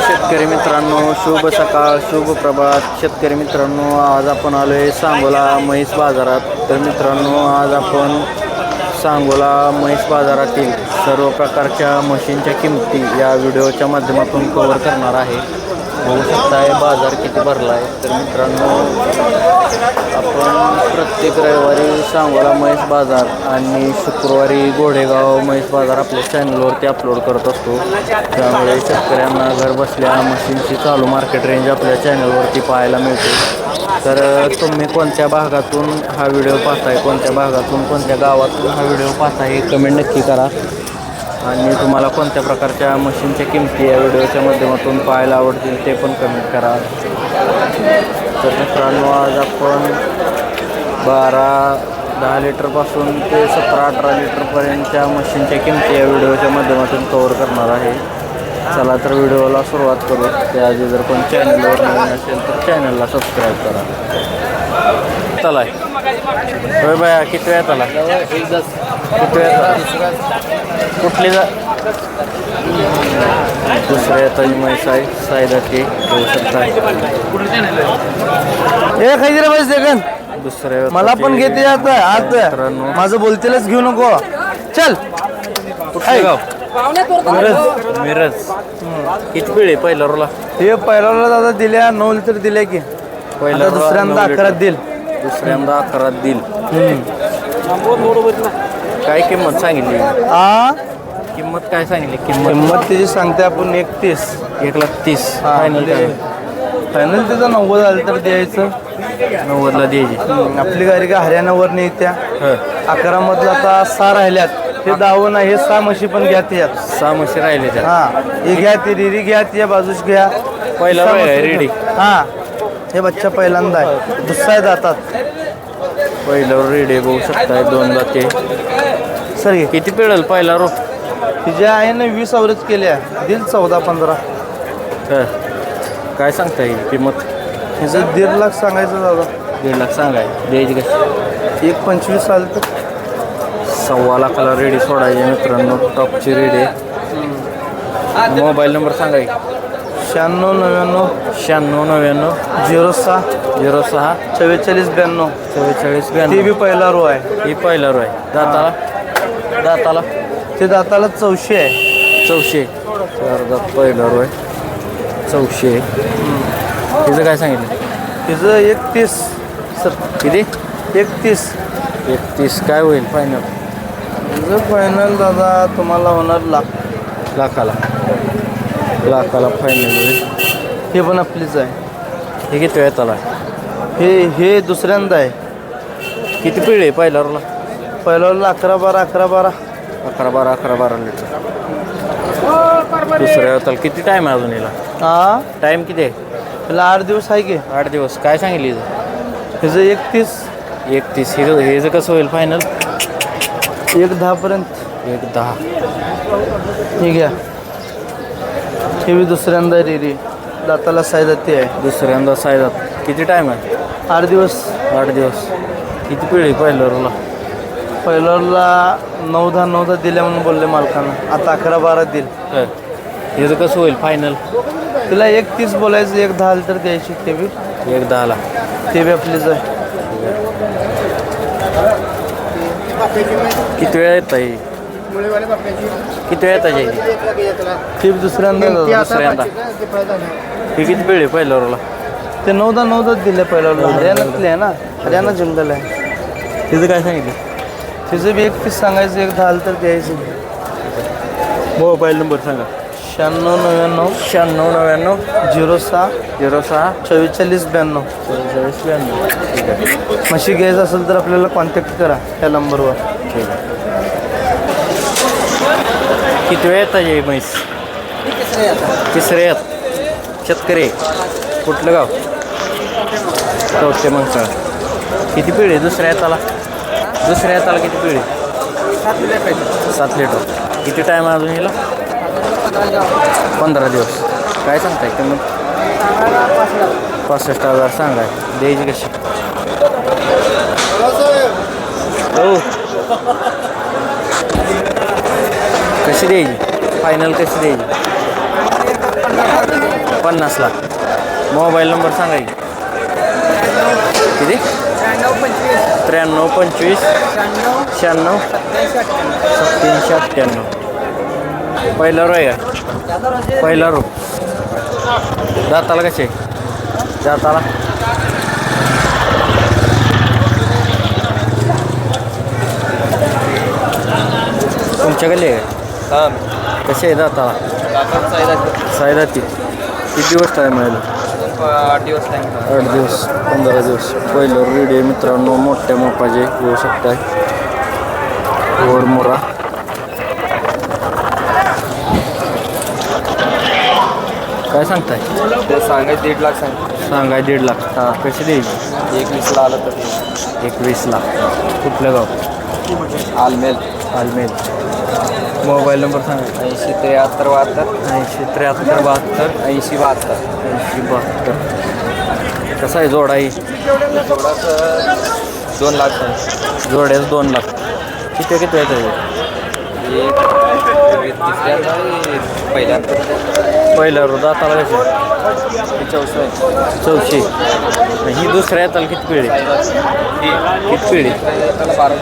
शेतकरी मित्रांनो शुभ सकाळ शुभ प्रभात. शेतकरी मित्रांनो आज आपण आलो आहे सांगोला म्हैस बाजारात. तर मित्रांनो आज आपण सांगोला म्हैस बाजारातील सर्व प्रकारच्या मशीनच्या किमती या व्हिडिओच्या माध्यमातून कवर करणार आहे. बघू शकता बाजार किती भरला आहे तर मित्रांनो आपण प्रत्येक रविवारी सांगोला म्हैस बाजार आणि शुक्रवारी घोडेगाव म्हैस बाजार आपल्या चॅनलवरती अपलोड करत असतो. त्यामुळे शेतकऱ्यांना घर बसल्या मशीनची चालू मार्केट रेंज आपल्या चॅनलवरती पाहायला मिळते. तर तुम्ही कोणत्या भागातून हा व्हिडिओ पाहताय कोणत्या भागातून कोणत्या गावातून हा व्हिडिओ पाहताय हे कमेंट नक्की करा. आणि तुम्हाला कोणत्या प्रकारच्या मशीनच्या किमती या व्हिडिओच्या माध्यमातून पाहायला आवडतील ते पण कमेंट करा. तर मित्रांनो आज आपण बारा दहा लिटरपासून ते सतरा अठरा लिटरपर्यंतच्या मशीनच्या किमती या व्हिडिओच्या माध्यमातून कव्हर करणार आहे. चला तर व्हिडिओला सुरुवात करू. त्याआधी जर कोण चॅनलवर नवीन असेल तर चॅनलला सबस्क्राईब करा. चला. होय बाया किती वेळात आला किती वेळात कुठली जा दुसऱ्या येताची म्हैस आहे सायदाची होऊ शकता ए खायची रे बस देखन दुसऱ्या मला पण घेते आता आज माझं बोलतेलच घेऊ नको. चल. कुठलं गाव? मिरज मिरज. किती पिढी पहिला रोला? हे पहिल्याला दादा दिल्या नऊ लिटर दिल्या की. पहिला आता दुसऱ्यांदा अकरात देईल. दुसऱ्यांदा अकरात दिल काय किंमत सांगितली? आ? किंमत काय सांगितली? किंमत? किंमत त्याची सांगते आपण एकतीस. एक लाख तीस. फायनल फायनल त्याचं नव्वद आलं तर द्यायचं. नव्वदला द्यायची. हम्म, आपली गाडी का हरियाणावर नाही त्या हं. अकरा मधला आता सहा राहिल्यात. हे दहावं नाही हे सहा म्हशी पण घ्या त्यात सहा म्हशी राहिले त्या हा हे घ्या ती रिरी घ्या ती बाजूच घ्या. पहिला सहा आहे, म्हशी रेडी. घ्या. हा हे बच्चा पहिल्यांदा आहे. दुसरा आहे जातात पहिल्यावर रेडी बघू शकताय दोन जाते सर घे किती पिळल पहिला रो तिच्या आहे ना वीस अवरेज केल्या दिल चौदा पंधरा. हं. काय सांगता येईल किंमत ह्याचं दीड लाख सांगायचं दादा. दीड लाख सांगाय. द्यायची कशी? एक पंचवीस आलं तर सव्वा लाखाला रेडी सोडायची मित्रांनो. टॉपची रेडी आहे मोबाईल नंबर सांगा. शहाण्णव नव्याण्णव. शहाण्णव नव्याण्णव. झिरो सहा. झिरो सहा. चव्वेचाळीस ब्याण्णव. चव्वेचाळीस ब्याण्णव. बी पहिला रो आहे. ही पहिला रो आहे. दाताला? दाताला? ते दाताला चौशे आहे. चौशे. दात पहिला रो आहे. चौशे. तिचं काय सांगितलं? तिचं एकतीस. सर किती? एकतीस. एकतीस. काय होईल फायनल तिचं फायनल दादा तुम्हाला होणार लाख लाखाला. लाखाला फायनल हे पण आपलीच आहे. हे किती वेळ आला? हे हे दुसऱ्यांदा आहे. किती पिढी आहे पहिला रोला पहिल्याला अकरा बारा अकरा बारा. अकरा बारा अकरा बारा लिटर. दुसऱ्या वेळाला किती टाईम आहे अजून याला? हा टाईम किती आहे? त्याला आठ दिवस आहे की. आठ दिवस. काय सांगितली हिचं? एकतीस. एकतीस. हे हेचं कसं होईल फायनल एक दहापर्यंत एक दहा. हे घ्या हे बी दुसऱ्यांदा रेडी. दाताला सायदाती आहे. दुसऱ्यांदा सायदात किती टाईम आहे? आठ दिवस. आठ दिवस. किती पिढी पहिल्या रोला पहिल्याला नऊ दहा नऊ दहा दिल्या म्हणून बोलले मालकानं. आता अकरा बारा दिल. हेचं कसं होईल फायनल तिला एक तीस बोलायचं एक दहा तर द्यायची ते बी. एक दहाला. ते बी आपलीच आहे. किती वेळ येत आहे किती वेळ येतात यायची ते बी दुसऱ्यांदा. दुसऱ्यांदा ही किती पिढी पहिल्या रोला ते नऊ दहा नऊ दहा दिले पहिल्याला हरियाणातले आहे ना? हरियाणा जंगल आहे. तिचं काय सांगितलं? तिचं बी एक तीस सांगायचं एक दहा आलं तर द्यायचं. मोबाईल नंबर सांगा. शहाण्णव नव्याण्णव शहाण्णव नव्याण्णव झिरो सहा झिरो सहा. चव्वेचाळीस ब्याण्णव. चव्वेचाळीस ब्याण्णव. ठीक आहे. म्हशी घ्यायचं असेल तर आपल्याला कॉन्टॅक्ट करा त्या नंबरवर. ठीक आहे. किती वेळ येतात ये म्हैस? तिसरे येत शेतकरी. कुठलं गाव? चौथे मग किती पिढी दुसऱ्या येताला? दुसऱ्या येताला किती पिढी? सात लिटर किती टाईम अजून हिला? पंधरा दिवस. काय सांगताय किंमत पासष्ट हजार सांगाय द्यायची कशी? हो. कशी द्यायची? फायनल कशी द्यायची? पन्नासला मोबाईल नंबर सांगा की. किती? त्र्याण्णव पंचवीस. शहाण्णव. सत्याऐंशी अठ्ठ्याण्णव. पहिला रो आहे. का पहिला रो दाताला कसे दाताला तुमच्याकडे आहे? कसे आहे दाताला सायदाती किती दिवस टाईम मिळाला आठ दिवस आठ दिवस पंधरा दिवस. पहिलं रेडिओ मित्रांनो. मोठ्या मापाचे घेऊ शकताय. वर मोरा. काय सांगताय ते सांगायचं दीड लाख सांग सांगाय दीड लाख हां कशी देईल एक वीसला आलं तर एकवीस लाख कुठलं गाव आलमेल आलमेल मोबाईल नंबर सांगा ऐंशी त्र्याहत्तर बहात्तर ऐंशी त्र्याहत्तर बहात्तर ऐंशी बहात्तर ऐंशी बहात्तर कसा आहे जोडा ही थोडंसं दोन लाख सांग जोड्याच दोन लाख किती किती आहे त्याचे एक एक पहिल्यांदा पहिला रो दाताला कसे चौसष्ट. चौशे ही दुसऱ्या हाताला किती पिढी? किती पिढी? बारा.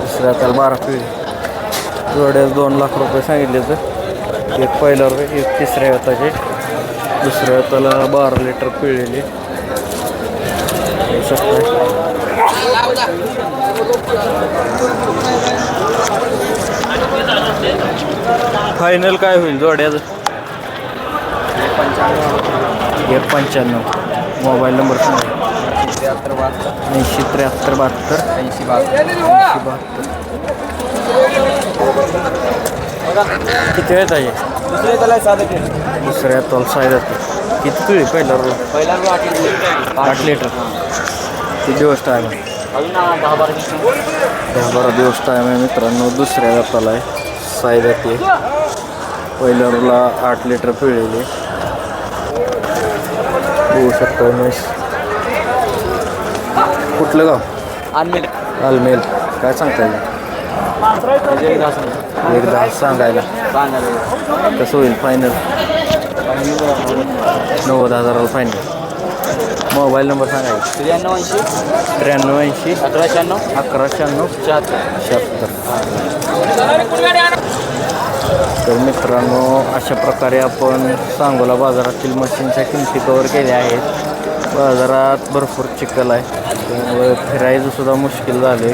दुसऱ्या हाताला बारा पिढी. जोड्यास दोन लाख रुपये सांगितले तर. एक पहिला रुपये एक तिसऱ्या हाताचे. दुसऱ्या हाताला बारा लिटर पिळलेली. शकतं. फायनल काय होईल जोड्याचं? एक पंच्याण्णव. मोबाईल नंबर त्र्याहत्तर बहात्तर ऐंशी त्र्याहत्तर बहात्तर. ऐंशी बहात्तर. ऐंशी बहात्तर किती वेळ आहे दुसऱ्या तोल सायदा किती पिळी पहिला रोज पहिला आठ आठ लिटर किती दिवस टाईम आहे? दहा बारा दिवस दहा बारा दिवस टाईम आहे मित्रांनो. दुसऱ्या जाताला आहे. सायदा ते पहिल्या रोला आठ लिटर पिळलेली. होऊ शकतो म्हैस कुठलं गाव? आणले आलमेल काय सांगता येईल? एकदा सांगायला. कसं होईल फायनल नव्वद हजाराला फायनल मोबाईल नंबर सांगायचा त्र्याण्णव ऐंशी. त्र्याण्णव ऐंशी. अठरा शहाण्णव. अकरा शहाण्णव. शहात्तर. शहात्तर. तर मित्रांनो अशा प्रकारे आपण सांगोला बाजारातील मशीनच्या किमती कवर केल्या आहेत. बाजारात भरपूर चिखल आहे. त्यामुळे फिरायचं सुद्धा मुश्किल झाले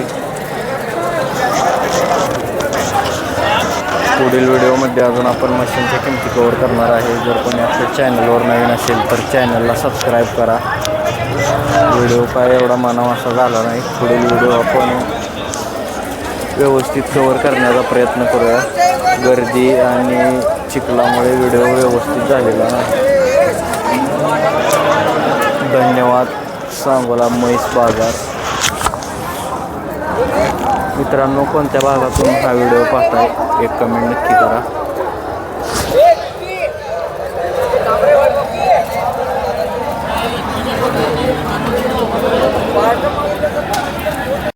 पुढील व्हिडिओमध्ये अजून आपण मशीनच्या किमती कवर करणार आहे. जर कोणी आपल्या चॅनलवर नवीन असेल तर चॅनलला सबस्क्राईब करा. व्हिडिओ काय एवढा मानव असा झाला नाही. पुढील व्हिडिओ आपण व्यवस्थित कवर करण्याचा प्रयत्न करूया. गर्दी आणि चिखलामुळे व्हिडिओ व्यवस्थित झालेला नाही. धन्यवाद सांगोला म्हैस बाजार. मित्रांनो कोणत्या भागातून हा व्हिडिओ पाहताय एक कमेंट नक्की करा.